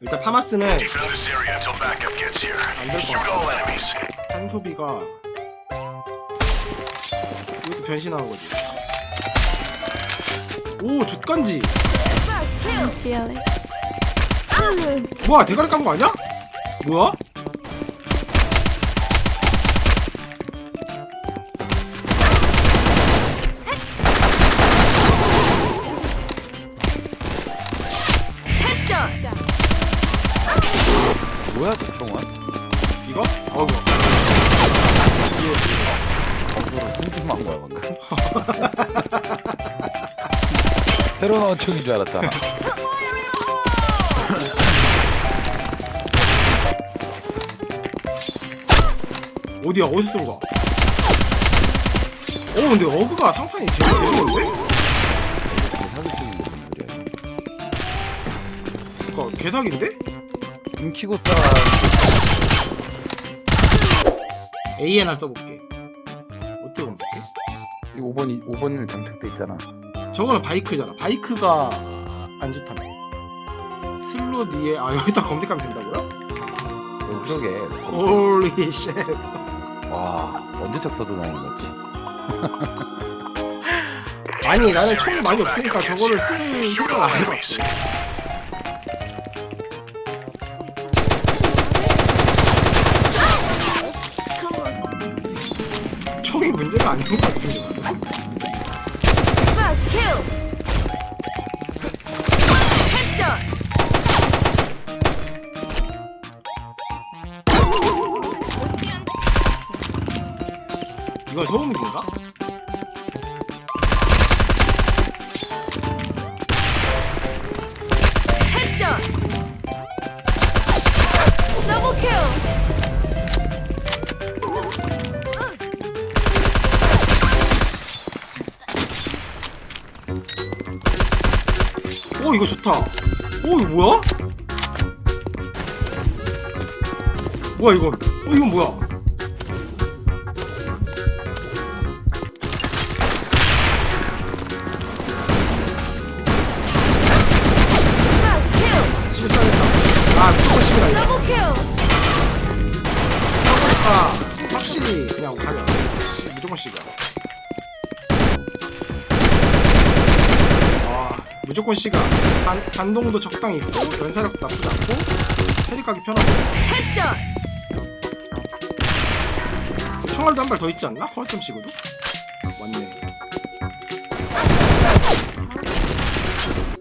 일단 파마스는. 탄소비가 이것도 변신하는 거지. 오, 족간지. 뭐야, 대가리 깐 거 아니야? 뭐야? 새로 나온 총인 줄 알았잖아. 어디야? 어디서 쏜 거야? 어, 근데 어그가 상판이 총인 건데. 그니까 개사기인데? 눈 키고 싸. ANR 써볼게. 이 5번 5번은 장착돼 있잖아. 저거는 바이크잖아. 바이크가 안 좋다며. 슬로 뒤에 아 여기다 검색하면 된다고요? 그러게. 홀리 쉣. 와 언제적 써도 다니는 거지. 아니 나는 총이 많이 없으니까 저거를 쓸 생각 안 해봤어. 총이 문제가 아닌 것 같은데. 나는. First kill. Headshot. 이건 소음기인가? 오 이거 좋다. 오 이거 뭐야? 뭐야 이건? 어 이건 뭐야? First kill. 10을 써야겠다. 아 무조건 10이다 이거. Double kill. 아 확실히 그냥 가면 무조건 10이야. 무조건 C가 반, 반동도 적당히 있고 연사력도 나쁘지 않고 헤딩하기 편하고 Headshot. 총알도 한 발 더 있지 않나? 커스텀 C고도? 맞네.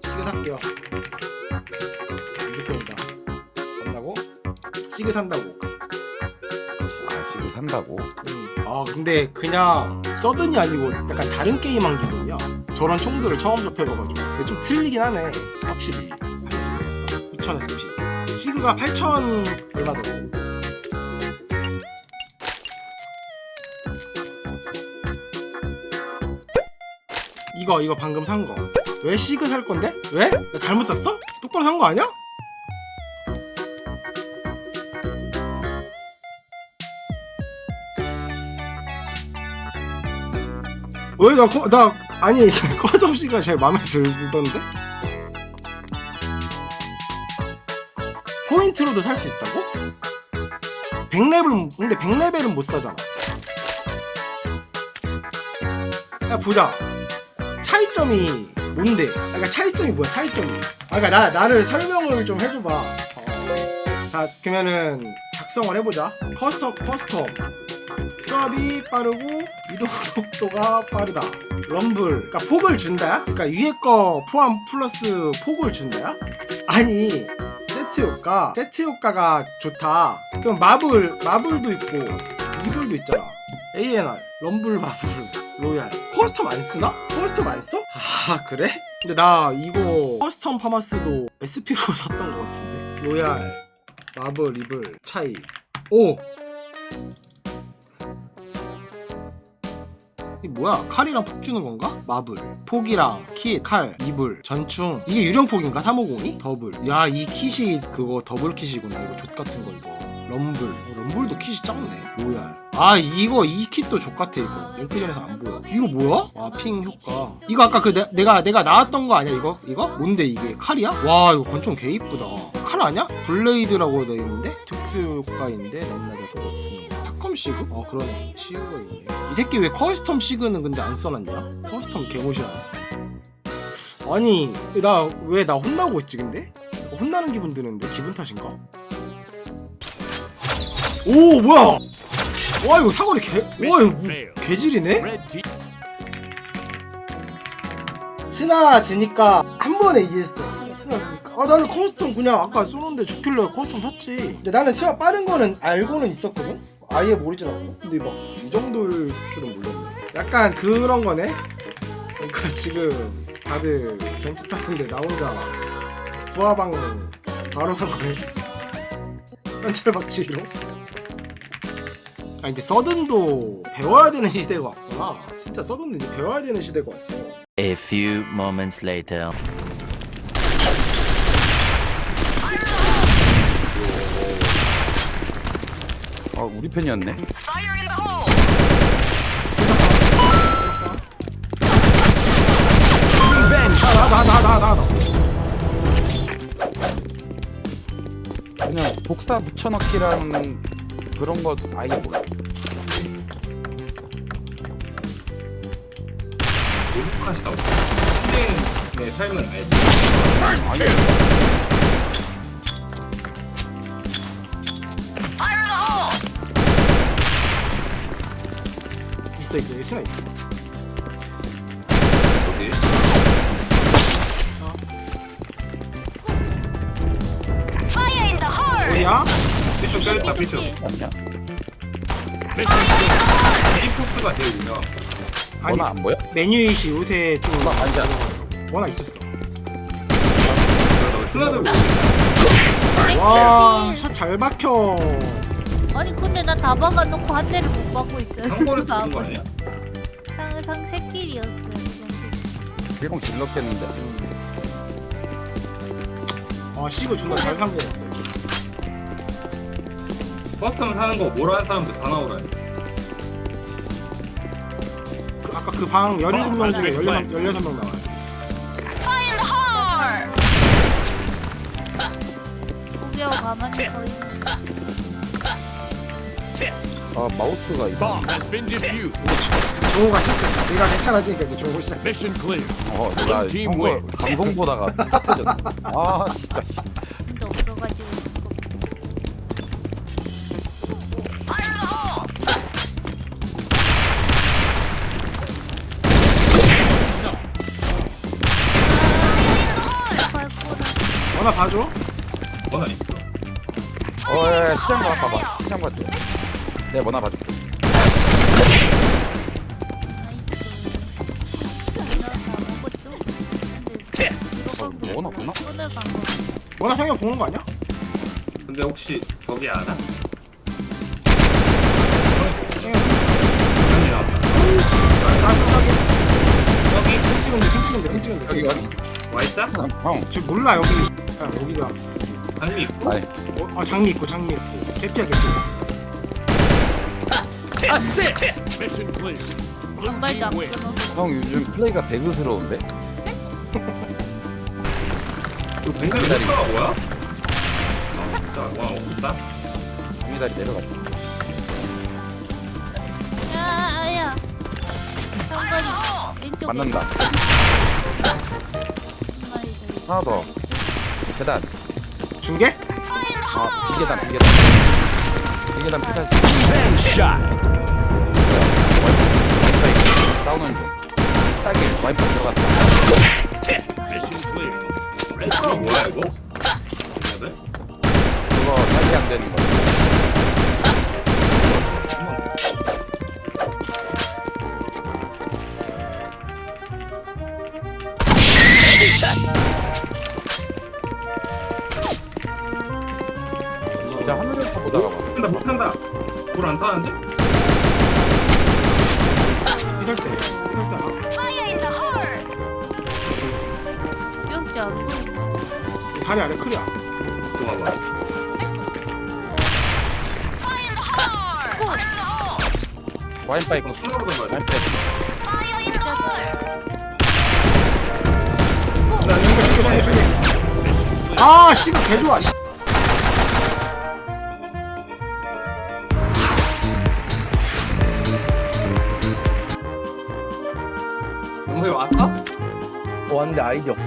시그 살게요. 무조건이다. 산다고? 시그 산다고. 아 산다고. 음. 아 근데 그냥 서든이 아니고 약간 다른 게임 한 기분이야. 저런 총들을 처음 접해봐가지고 근데 좀 틀리긴 하네. 확실히. 9천에서 10. 시그가 8천 얼마더라고. 이거 이거 방금 산 거. 왜 시그 살 건데? 왜? 나 잘못 샀어? 똑바로 산 거 아니야? 왜나나 아니 커섬 씨가 제일 마음에 들던데? 포인트로도 살 수 있다고? 100레벨 근데 100레벨은 못 사잖아. 야 보자. 차이점이 뭔데? 아, 그러니까 차이점이 뭐야? 차이점이. 아 그러니까 나 나를 설명을 좀 해줘봐. 어. 자 그러면은 작성을 해보자. 커스텀 커스텀. 수압이 빠르고 이동 속도가 빠르다. 럼블. 그러니까 폭을 준다. 그러니까 위에 거 포함 플러스 폭을 준다. 아니 세트 효과. 세트 효과가 좋다. 그럼 마블 마블도 있고 이블도 있잖아. ANR, 럼블 마블, 로얄. 커스텀 안 쓰나? 커스텀 안 써? 아 그래? 근데 나 이거 커스텀 파마스도 SP로 샀던 것 같은데. 로얄, 마블, 이블 차이. 오 이 뭐야? 칼이랑 폭 주는 건가? 마블, 폭이랑 킷, 칼, 이불, 전충. 이게 유령 폭인가? 350이? 더블. 야, 이 킷이 그거 더블 킷이구나. 이거 족 같은 거 이거. 럼블. 어, 럼블도 kit이 작네. 로얄. 아, 이거 이 킷도 족 같아 이거. 랭크전에서 안 보여. 이거 뭐야? 아, 핑 효과. 이거 아까 그 내, 내가 내가 나왔던 거 아니야 이거? 이거? 뭔데 이게? 칼이야? 와, 이거 권총 개 이쁘다. 칼칼 아니야? 블레이드라고 되어 있는데 특수 효과인데 남나게 속옷 쓰는 거. 탑컴 시그? 어 그러네 시그가 있네 이 새끼 왜 커스텀 시그는 근데 안 써놨냐? 커스텀 개못이야 아니 나 왜 나 혼나고 있지 근데? 혼나는 기분 드는데 기분 탓인가? 오 뭐야 와 이거 사거리 개.. 와 이거 뭐, 개질이네? 스나 드니까 한 번에 이해했어 스나 드니까 아 나는 커스텀 그냥 아까 쏘는데 좋길래 커스텀 샀지 근데 나는 스나 빠른 거는 알고는 있었거든? 아예 모르진 않고 근데 막 이 정도일 줄은 몰랐네. 약간 그런 거네? 그러니까 지금 다들 벤치 탔는데 나 혼자 부하방 바로 산 거네 현찰 박치기로. 아 이제 서든도 배워야 되는 시대가 왔구나. 진짜 서든도 이제 배워야 되는 시대가 왔어. A few moments later. 우리 편이었네. 나나나나 나나. 그냥 복사 붙여넣기라는 그런 거 아예 몰라. 노숙하시다 선생의 삶은 알지. 아니 있어 있어. 여기 스나 있어. 어디? 어디야? 피쇼 껴있다 피쇼 아니야. 피폭스가 제일 유명 아니 너나 안 보여? 메뉴이시 요새 좀나 아니야. 워낙 있었어. 스나들 와샷 잘 박혀 아니 근데 나 다 박아놓고 한 대를 못 박고 있어요. 상거리 쓰는 거 아니야? 상 상 새끼리였어요. 그냥. 비공 질렀겠는데. 아 시그 존나 잘 산거 버스텀 사는 거 뭐라 하는 사람들 다 나오라 해 그, 아까 그 방 17명 중에 16, 16명 나와요 고개하고 가만히 서 있는. 아 마우스가 있어. 종호가 시작했다 내가 괜찮아지니까 이제 종호 시작 어 내가 선거 방송 보다가 터졌네. 아 진짜 씨. 없어가지고. 워낙 봐줘 뭐나 있어 어예 시장 가 봐봐. 시장 갔지. 내가 뭐나 봐줄게. 어, 뭐나 간 거. 워낙 성형 보는 거 아니야? 근데 혹시 저기 아나? 성형 여기 나왔다 나 생각에 여기 핑 찍으면 돼핑 찍으면 돼핑 찍으면 돼 여기 여기. Y자? 형. 저 몰라 여기 야, 여기다 장미 있고 아니 어, 아 장미 있고 장미 있고 개피야 개피 발도 안 끊었어. 형 요즘 플레이가 배그스러운데? 근데. 효과가 뭐야? 아 진짜 와 없다 장미다리 내려갔다. 야, 야. 상거리 왼쪽에. 만난다. 한 마리 더 있어. 하나 더. 계단. 중계? 아 비계단 비계단. 비계단 피사시. 와이파이 싸우는 중. 딱일 와이파이 들어갔다. 효과가 뭐야 이거? 그거 다시 안 되는 거. 불안 타는데? 이설 때 이설 때 알아? 뿅자 안 보이네. 다리 아래 그 손으로 던 거야 와이파이. 나 중계 중계 중계 중계 아 씨가 개 좋아 씨. 영상이 왔